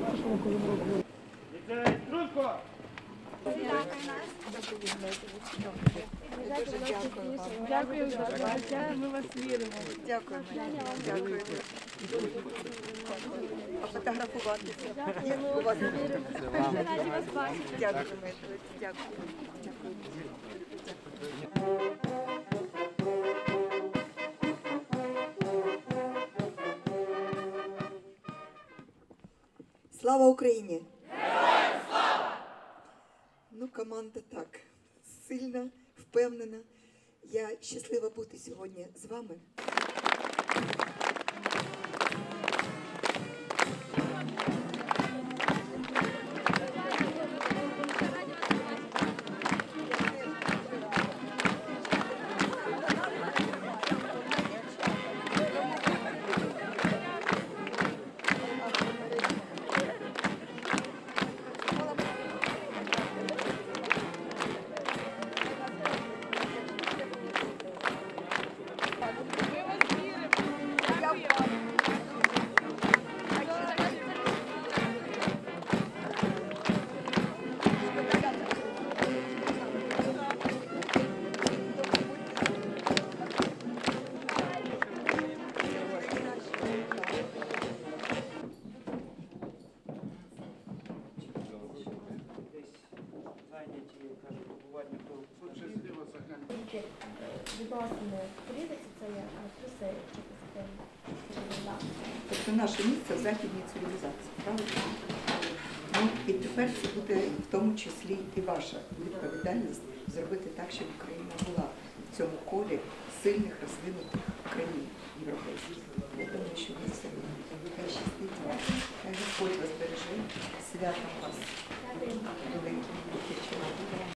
Нашому Дякую за життя, ми вас віримо. Дякую. Дякую. А фотографуватися? Ні, у вас Раді вас бачити. Дякую, мої. Дякую. Дякую. Слава Україні! Ну, команда так сильна, впевнена. Я щаслива бути сьогодні з вами. Тільки відносини політиці це є а, плюси чи позитивні. Тобто наше місце в західній цивілізації, правильно? Ну, і тепер це буде в тому числі і ваша відповідальність зробити так, щоб Україна була в цьому колі сильних розвинутих країн європейських. Я думаю, що ви хай щастить вам. Хай Господь вас береже, святом вас великим.